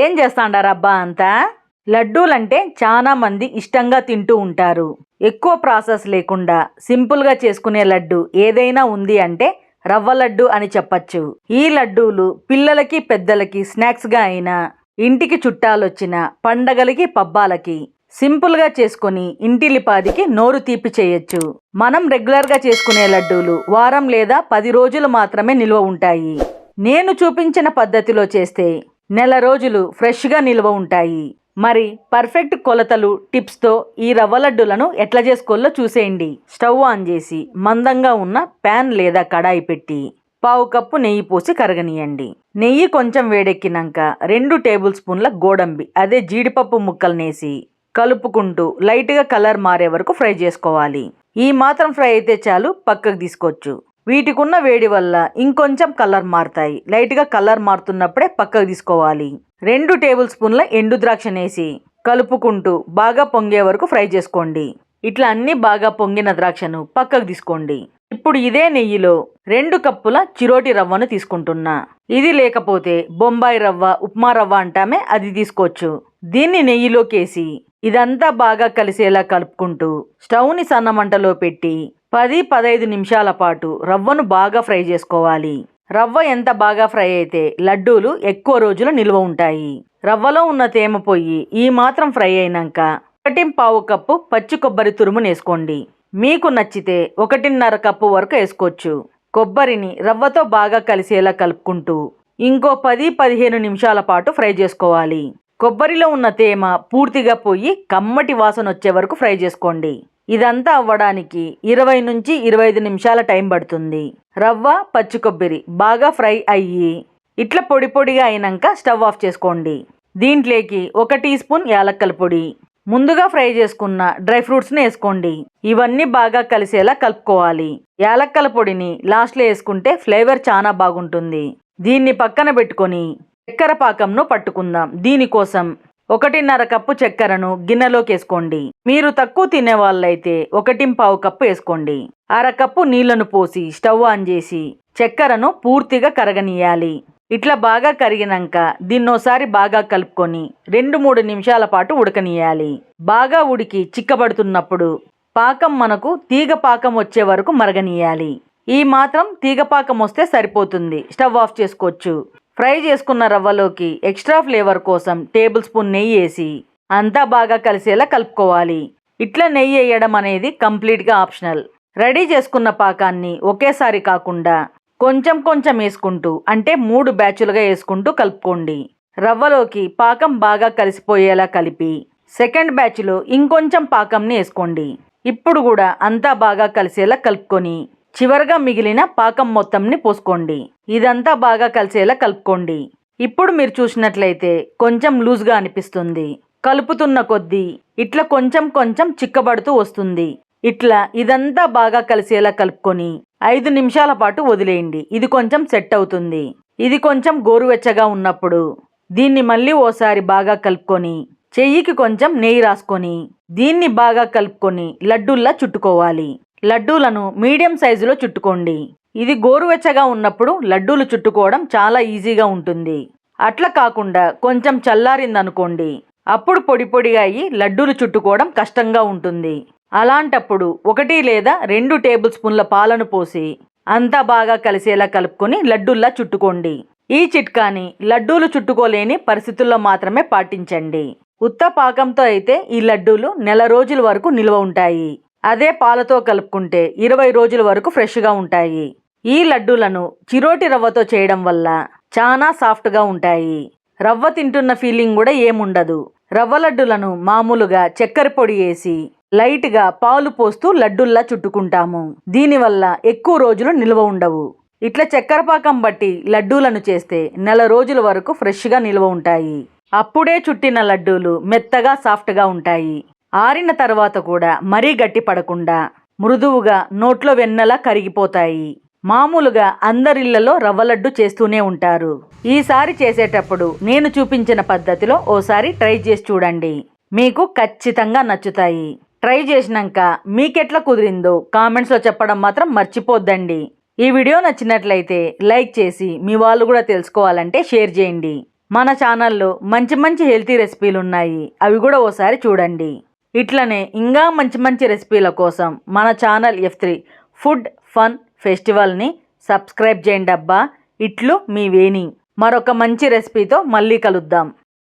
ఏం చేస్తాండారబ్బా అంతా? లడ్డూలంటే చాలా మంది ఇష్టంగా తింటూ ఉంటారు. ఎక్కువ ప్రాసెస్ లేకుండా సింపుల్గా చేసుకునే లడ్డు ఏదైనా ఉంది అంటే రవ్వ లడ్డు అని చెప్పచ్చు. ఈ లడ్డూలు పిల్లలకి పెద్దలకి స్నాక్స్గా అయినా ఇంటికి చుట్టాలొచ్చిన పండగలకి పబ్బాలకి సింపుల్గా చేసుకొని ఇంటిలిపాదికి నోరు తీపి చేయొచ్చు. మనం రెగ్యులర్గా చేసుకునే లడ్డూలు వారం లేదా పది రోజులు మాత్రమే నిల్వ ఉంటాయి. నేను చూపించిన పద్ధతిలో చేస్తే నెల రోజులు ఫ్రెష్గా నిల్వ ఉంటాయి. మరి పర్ఫెక్ట్ కొలతలు టిప్స్తో ఈ రవ్వ లడ్డులను ఎట్లా చేసుకోవాలో చూసేయండి. స్టవ్ ఆన్ చేసి మందంగా ఉన్న ప్యాన్ లేదా కడాయి పెట్టి పావు కప్పు నెయ్యి పోసి కరగనీయండి. నెయ్యి కొంచెం వేడెక్కినాక రెండు టేబుల్ స్పూన్ల గోడంబి అదే జీడిపప్పు ముక్కలనేసి కలుపుకుంటూ లైట్గా కలర్ మారే వరకు ఫ్రై చేసుకోవాలి. ఈ మాత్రం ఫ్రై అయితే చాలు పక్కకు తీసుకోవచ్చు. వీటికున్న వేడి వల్ల ఇంకొంచెం కలర్ మారుతాయి. లైట్గా కలర్ మారుతున్నప్పుడే పక్కకు తీసుకోవాలి. రెండు టేబుల్ స్పూన్ల ఎండు ద్రాక్షనేసి కలుపుకుంటూ బాగా పొంగే వరకు ఫ్రై చేసుకోండి. ఇట్లా అన్ని బాగా పొంగిన ద్రాక్షను పక్కకు తీసుకోండి. ఇప్పుడు ఇదే నెయ్యిలో రెండు కప్పుల చిరోటి రవ్వను తీసుకుంటున్నా. ఇది లేకపోతే బొంబాయి రవ్వ ఉప్మా రవ్వ అంటామే అది తీసుకోవచ్చు. దీన్ని నెయ్యిలోకేసి ఇదంతా బాగా కలిసేలా కలుపుకుంటూ స్టవ్ని సన్నమంటలో పెట్టి పది పదైదు నిమిషాల పాటు రవ్వను బాగా ఫ్రై చేసుకోవాలి. రవ్వ ఎంత బాగా ఫ్రై అయితే లడ్డూలు ఎక్కువ రోజులు నిల్వ ఉంటాయి. రవ్వలో ఉన్న తేమ పోయి ఈ మాత్రం ఫ్రై అయినాక ఒకటి పావు కప్పు పచ్చి కొబ్బరి తురుమును వేసుకోండి మీకు నచ్చితే ఒకటిన్నర కప్పు వరకు వేసుకోవచ్చు. కొబ్బరిని రవ్వతో బాగా కలిసేలా కలుపుకుంటూ ఇంకో పది పదిహేను నిమిషాల పాటు ఫ్రై చేసుకోవాలి. కొబ్బరిలో ఉన్న తేమ పూర్తిగా పోయి కమ్మటి వాసన వచ్చే వరకు ఫ్రై చేసుకోండి. ఇదంతా అవ్వడానికి ఇరవై నుంచి ఇరవై ఐదు నిమిషాల టైం పడుతుంది. రవ్వ పచ్చి కొబ్బరి బాగా ఫ్రై అయ్యి ఇట్లా పొడి పొడిగా అయినాక స్టవ్ ఆఫ్ చేసుకోండి. దీంట్లోకి ఒక టీ స్పూన్ యాలక్కల పొడి ముందుగా ఫ్రై చేసుకున్న డ్రై ఫ్రూట్స్ని వేసుకోండి. ఇవన్నీ బాగా కలిసేలా కలుపుకోవాలి. యాలక్కల పొడిని లాస్ట్లో వేసుకుంటే ఫ్లేవర్ చాలా బాగుంటుంది. దీన్ని పక్కన పెట్టుకొని చక్కెర పాకంను పట్టుకుందాం. దీనికోసం ఒకటిన్నర కప్పు చక్కెరను గిన్నెలోకి వేసుకోండి మీరు తక్కువ తినే వాళ్ళైతే ఒకటి పావు కప్పు వేసుకోండి. అర కప్పు నీళ్ళను పోసి స్టవ్ ఆన్ చేసి చక్కెరను పూర్తిగా కరగనీయాలి. ఇట్లా బాగా కరిగినాక దీన్నోసారి బాగా కలుపుకొని రెండు మూడు నిమిషాల పాటు ఉడకనీయాలి. బాగా ఉడికి చిక్కబడుతున్నప్పుడు పాకం మనకు తీగ పాకం వచ్చే వరకు మరగనీయాలి. ఈ మాత్రం తీగ పాకం వస్తే సరిపోతుంది. స్టవ్ ఆఫ్ చేసుకోవచ్చు. ఫ్రై చేసుకున్న రవ్వలోకి ఎక్స్ట్రా ఫ్లేవర్ కోసం టేబుల్ స్పూన్ నెయ్యి వేసి అంతా బాగా కలిసేలా కలుపుకోవాలి. ఇట్లా నెయ్యి వేయడం అనేది కంప్లీట్గా ఆప్షనల్. రెడీ చేసుకున్న పాకాన్ని ఒకేసారి కాకుండా కొంచెం కొంచెం వేసుకుంటూ అంటే మూడు బ్యాచులుగా వేసుకుంటూ కలుపుకోండి. రవ్వలోకి పాకం బాగా కలిసిపోయేలా కలిపి సెకండ్ బ్యాచ్లో ఇంకొంచెం పాకంని వేసుకోండి. ఇప్పుడు కూడా అంతా బాగా కలిసేలా కలుపుకొని చివరగా మిగిలిన పాకం మొత్తంని పోసుకోండి. ఇదంతా బాగా కలిసేలా కలుపుకోండి. ఇప్పుడు మీరు చూసినట్లయితే కొంచెం లూజ్గా అనిపిస్తుంది. కలుపుతున్న కొద్దీ ఇట్లా కొంచెం కొంచెం చిక్కబడుతూ వస్తుంది. ఇట్లా ఇదంతా బాగా కలిసేలా కలుపుకొని ఐదు నిమిషాల పాటు వదిలేయండి. ఇది కొంచెం సెట్ అవుతుంది. ఇది కొంచెం గోరువెచ్చగా ఉన్నప్పుడు దీన్ని మళ్ళీ ఓసారి బాగా కలుపుకొని చెయ్యికి కొంచెం నెయ్యి రాసుకొని దీన్ని బాగా కలుపుకొని లడ్డూల్లా చుట్టుకోవాలి. లడ్డూలను మీడియం సైజులో చుట్టుకోండి. ఇది గోరువెచ్చగా ఉన్నప్పుడు లడ్డూలు చుట్టుకోవడం చాలా ఈజీగా ఉంటుంది. అట్లా కాకుండా కొంచెం చల్లారిందనుకోండి. అప్పుడు పొడి పొడిగా అయ్యి లడ్డూలు చుట్టుకోవడం కష్టంగా ఉంటుంది. అలాంటప్పుడు ఒకటి లేదా రెండు టేబుల్ స్పూన్ల పాలను పోసి అంతా బాగా కలిసేలా కలుపుకొని లడ్డూల్లా చుట్టుకోండి. ఈ చిట్కాని లడ్డూలు చుట్టుకోలేని పరిస్థితుల్లో మాత్రమే పాటించండి. ఉత్త పాకంతో అయితే ఈ లడ్డూలు నెల రోజుల వరకు నిల్వ ఉంటాయి. అదే పాలతో కలుపుకుంటే ఇరవై రోజుల వరకు ఫ్రెష్గా ఉంటాయి. ఈ లడ్డూలను చిరోటి రవ్వతో చేయడం వల్ల చాలా సాఫ్ట్గా ఉంటాయి. రవ్వ తింటున్న ఫీలింగ్ కూడా ఏముండదు. రవ్వ లడ్డులను మామూలుగా చక్కెర పొడి వేసి లైట్గా పాలు పోస్తూ లడ్డుల్లా చుట్టుకుంటాము. దీనివల్ల ఎక్కువ రోజులు నిల్వ ఉండవు. ఇట్లా చక్కెర పాకం బట్టి లడ్డూలను చేస్తే నెల రోజుల వరకు ఫ్రెష్గా నిల్వ ఉంటాయి. అప్పుడే చుట్టిన లడ్డూలు మెత్తగా సాఫ్ట్గా ఉంటాయి. ఆరిన తర్వాత కూడా మరీ గట్టి పడకుండా మృదువుగా నోట్లో వెన్నలా కరిగిపోతాయి. మామూలుగా అందరిళ్ళలో రవ్వ లడ్డు చేస్తూనే ఉంటారు. ఈసారి చేసేటప్పుడు నేను చూపించిన పద్ధతిలో ఓసారి ట్రై చేసి చూడండి. మీకు ఖచ్చితంగా నచ్చుతాయి. ట్రై చేసినాక మీకెట్లా కుదిరిందో కామెంట్స్లో చెప్పడం మాత్రం మర్చిపోద్దండి. ఈ వీడియో నచ్చినట్లయితే లైక్ చేసి మీ వాళ్ళు కూడా తెలుసుకోవాలంటే షేర్ చేయండి. మన ఛానల్లో మంచి మంచి హెల్తీ రెసిపీలు ఉన్నాయి. అవి కూడా ఓసారి చూడండి. ఇట్లనే ఇంకా మంచి మంచి రెసిపీల కోసం మన channel F three food fun ఫెస్టివల్ని subscribe చేయండి అబ్బా. ఇట్లు మీ వేణి. మరొక మంచి రెసిపీతో మళ్ళీ కలుద్దాం.